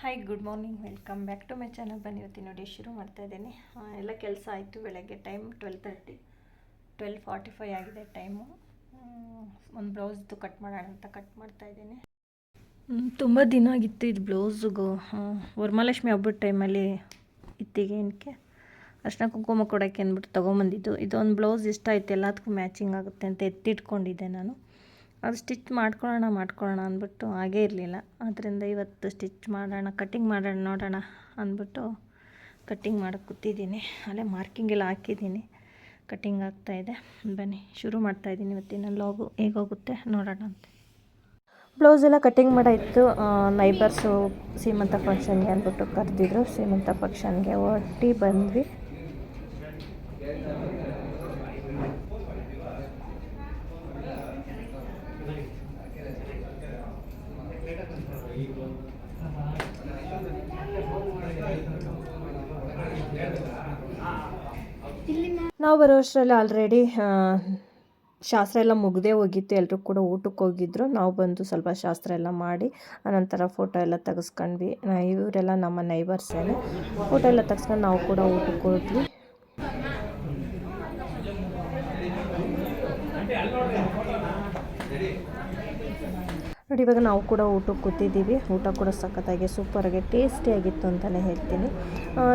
Hi good morning welcome back to my channel ಬನ್ನಿ, ಇವತ್ತಿ ನೋಡಿ ಶುರು ಮಾಡ್ತಾ ಇದ್ದೀನಿ. ಎಲ್ಲ ಕೆಲಸ ಆಯಿತು ಬೆಳಗ್ಗೆ time twelve thirty twelve forty five ಆಗಿದೆ ಟೈಮು ಒಂದು ಬ್ಲೌಸ್ದು ಕಟ್ ಮಾಡೋಣ ಅಂತ ಕಟ್ ಮಾಡ್ತಾ ಇದ್ದೀನಿ. ತುಂಬ ದಿನ ಆಗಿತ್ತು ಇದು ಬ್ಲೌಸಿಗೂ ವರಮಹಾಲಕ್ಷ್ಮಿ ಹಬ್ಬದ ಟೈಮಲ್ಲಿ ಇತ್ತಿಗೆ ಏನಕ್ಕೆ? ಅರ್ಶಿನ ಕುಂಕುಮ ಕೊಡೋಕ್ಕೆ ಅಂದ್ಬಿಟ್ಟು ತೊಗೊಂಬಂದಿದ್ದು. ಇದೊಂದು ಬ್ಲೌಸ್ ಇಷ್ಟ ಆಯ್ತು, ಎಲ್ಲದಕ್ಕೂ ಮ್ಯಾಚಿಂಗ್ ಆಗುತ್ತೆ ಅಂತ ಎತ್ತಿಟ್ಕೊಂಡಿದ್ದೆ ನಾನು. ಅದು ಸ್ಟಿಚ್ ಮಾಡ್ಕೊಳ್ಳೋಣ ಮಾಡ್ಕೊಳ್ಳೋಣ ಅಂದ್ಬಿಟ್ಟು ಹಾಗೇ ಇರಲಿಲ್ಲ. ಆದ್ದರಿಂದ ಇವತ್ತು ಸ್ಟಿಚ್ ಮಾಡೋಣ ಕಟ್ಟಿಂಗ್ ಮಾಡೋಣ, ನೋಡೋಣ ಅಂದ್ಬಿಟ್ಟು ಕಟ್ಟಿಂಗ್ ಮಾಡಕ್ಕೆ ಕೂತಿದ್ದೀನಿ. ಅಲ್ಲೇ ಮಾರ್ಕಿಂಗ್ ಎಲ್ಲ ಹಾಕಿದ್ದೀನಿ. ಕಟ್ಟಿಂಗ್ ಆಗ್ತಾಯಿದೆ ಬನ್ನಿ, ಶುರು ಮಾಡ್ತಾಯಿದ್ದೀನಿ ಇವತ್ತಿನ ಲಾಗು ಹೇಗೋಗುತ್ತೆ ನೋಡೋಣ ಅಂತ. ಬ್ಲೌಸ್ ಎಲ್ಲ ಕಟ್ಟಿಂಗ್ ಮಾಡಾಯಿತು. ನೈಬರ್ಸು ಸೀಮಂತ ಫಂಕ್ಷನ್ಗೆ ಅಂದ್ಬಿಟ್ಟು ಕರೆದಿದ್ರು. ಸೀಮಂತ ಫಂಕ್ಷನ್ಗೆ ಒಟ್ಟಿ ಬಂದ್ವಿ. ನಾವು ಬರೋ ಅಷ್ಟರಲ್ಲಿ ಆಲ್ರೆಡಿ ಶಾಸ್ತ್ರ ಎಲ್ಲ ಮುಗ್ದೇ ಹೋಗಿತ್ತು. ಎಲ್ಲರೂ ಕೂಡ ಊಟಕ್ಕೆ ಹೋಗಿದ್ರು. ನಾವು ಬಂದು ಸ್ವಲ್ಪ ಶಾಸ್ತ್ರ ಎಲ್ಲ ಮಾಡಿ, ಆನಂತರ ಫೋಟೋ ಎಲ್ಲ ತೆಗೆಸ್ಕೊಂಡ್ವಿ. ಇವರೆಲ್ಲ ನಮ್ಮ ನೈಬರ್ಸೇನೆ ಫೋಟೋ ಎಲ್ಲ ತೆಗೆಸ್ಕೊಂಡು ನಾವು ಕೂಡ ಊಟಕ್ಕೆ ಹೋದ್ವಿ. ನೋಡಿ, ಇವಾಗ ನಾವು ಕೂಡ ಊಟಕ್ಕೆ ಕೂತಿದ್ದೀವಿ. ಊಟ ಕೂಡ ಸಖತ್ತಾಗಿ, ಸೂಪರಾಗಿ, ಟೇಸ್ಟಿಯಾಗಿತ್ತು ಅಂತಲೇ ಹೇಳ್ತೀನಿ.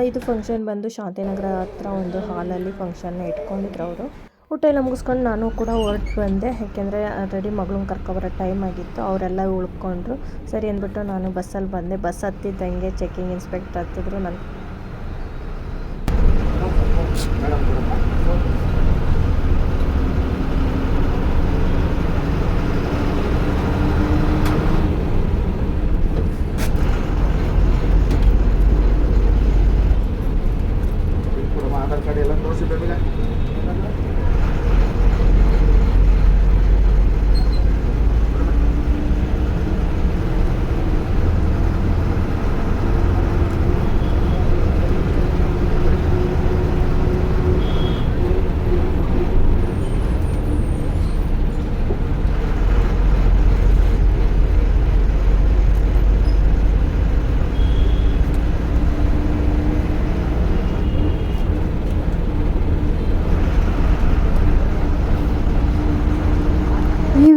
ಇದು ಫಂಕ್ಷನ್ ಬಂದು ಶಾಂತಿನಗರ ಹತ್ರ ಒಂದು ಹಾಲಲ್ಲಿ ಫಂಕ್ಷನ್ನ ಇಟ್ಕೊಂಡಿದ್ರು ಅವರು. ಊಟ ಎಲ್ಲ ಮುಗಿಸ್ಕೊಂಡು ನಾನು ಕೂಡ ಹೊರಟು ಬಂದೆ. ಯಾಕೆಂದರೆ ಆಲ್ರೆಡಿ ಮಗಳನ್ನ ಕರ್ಕೊಬರೋ ಟೈಮ್ ಆಗಿತ್ತು. ಅವರೆಲ್ಲ ಉಳ್ಕೊಂಡ್ರು. ಸರಿ ಅಂದ್ಬಿಟ್ಟು ನಾನು ಬಸ್ಸಲ್ಲಿ ಬಂದೆ. ಬಸ್ ಹತ್ತಿದ್ದಂಗೆ ಚೆಕಿಂಗ್ ಇನ್ಸ್ಪೆಕ್ಟರ್ ಹತ್ತಿದ್ರು. ನನ್ನ ಕೊಡಮ್ಮ ಆಧಾರ್ ಕಾರ್ಡ್ ಎಲ್ಲ ತೋರಿಸಿ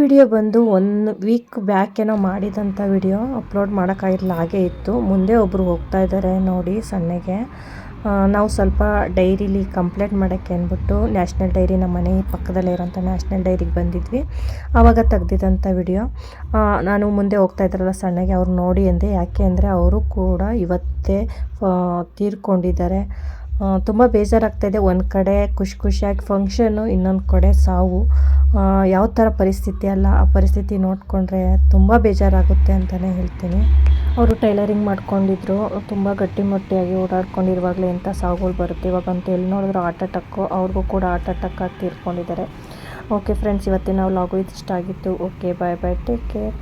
Video ಬಂದು ಒಂದು ವೀಕ್ ಬ್ಯಾಕ್ ಏನೋ ಮಾಡಿದಂಥ ವಿಡಿಯೋ ಅಪ್ಲೋಡ್ ಮಾಡೋಕ್ಕಾಗಿರಲಿಲ್ಲ, ಹಾಗೇ ಇತ್ತು. ಮುಂದೆ ಒಬ್ಬರು ಹೋಗ್ತಾ ಇದ್ದಾರೆ ನೋಡಿ ಸಣ್ಣಗೆ. ನಾವು ಸ್ವಲ್ಪ ಡೈರಿಲಿ ಕಂಪ್ಲೇಂಟ್ ಮಾಡೋಕ್ಕೆ ಅಂದ್ಬಿಟ್ಟು ನ್ಯಾಷನಲ್ ಡೈರಿ ನಮ್ಮ ಮನೆ ಪಕ್ಕದಲ್ಲೇ ಇರೋಂಥ ನ್ಯಾಷನಲ್ ಡೈರಿಗೆ ಬಂದಿದ್ವಿ. ಆವಾಗ ತೆಗ್ದಿದ್ದಂಥ ವಿಡಿಯೋ. ನಾನು ಮುಂದೆ ಹೋಗ್ತಾ ಇದ್ದಾರಲ್ಲ ಸಣ್ಣಗೆ, ಅವ್ರು ನೋಡಿ ಅಂದೆ ಯಾಕೆ ಅಂದರೆ ಅವರು ಕೂಡ ಇವತ್ತೇ ತೀರ್ಕೊಂಡಿದ್ದಾರೆ. ತುಂಬ ಬೇಜಾರಾಗ್ತಾಯಿದೆ ಒಂದು ಕಡೆ ಖುಷಿ ಖುಷಿಯಾಗಿ ಫಂಕ್ಷನ್ನು ಇನ್ನೊಂದು ಕಡೆ ಸಾವು. ಯಾವ ಥರ ಪರಿಸ್ಥಿತಿ ಅಲ್ಲ, ಆ ಪರಿಸ್ಥಿತಿ ನೋಡಿಕೊಂಡ್ರೆ ತುಂಬ ಬೇಜಾರಾಗುತ್ತೆ ಅಂತಲೇ ಹೇಳ್ತೀನಿ. ಅವರು ಟೈಲರಿಂಗ್ ಮಾಡ್ಕೊಂಡಿದ್ರು, ತುಂಬ ಗಟ್ಟಿಮುಟ್ಟಿಯಾಗಿ ಓಡಾಡ್ಕೊಂಡಿರುವಾಗಲೇ ಎಂಥ ಸಾವುಗಳು ಬರುತ್ತೆ. ಇವಾಗಂತೂ ಎಲ್ಲಿ ನೋಡಿದ್ರು ಆಟ ಅಟ್ಯಾಕು ಅವ್ರಿಗೂ ಕೂಡ ಆಟ ಅಟ್ಯಾಕ್ ಆಗಿ ತೀರ್ಕೊಂಡಿದ್ದಾರೆ ಓಕೆ ಫ್ರೆಂಡ್ಸ್ ಇವತ್ತಿನ ವ್ಲಾಗು ಇಷ್ಟ ಆಗಿತ್ತು. Okay bye bye take care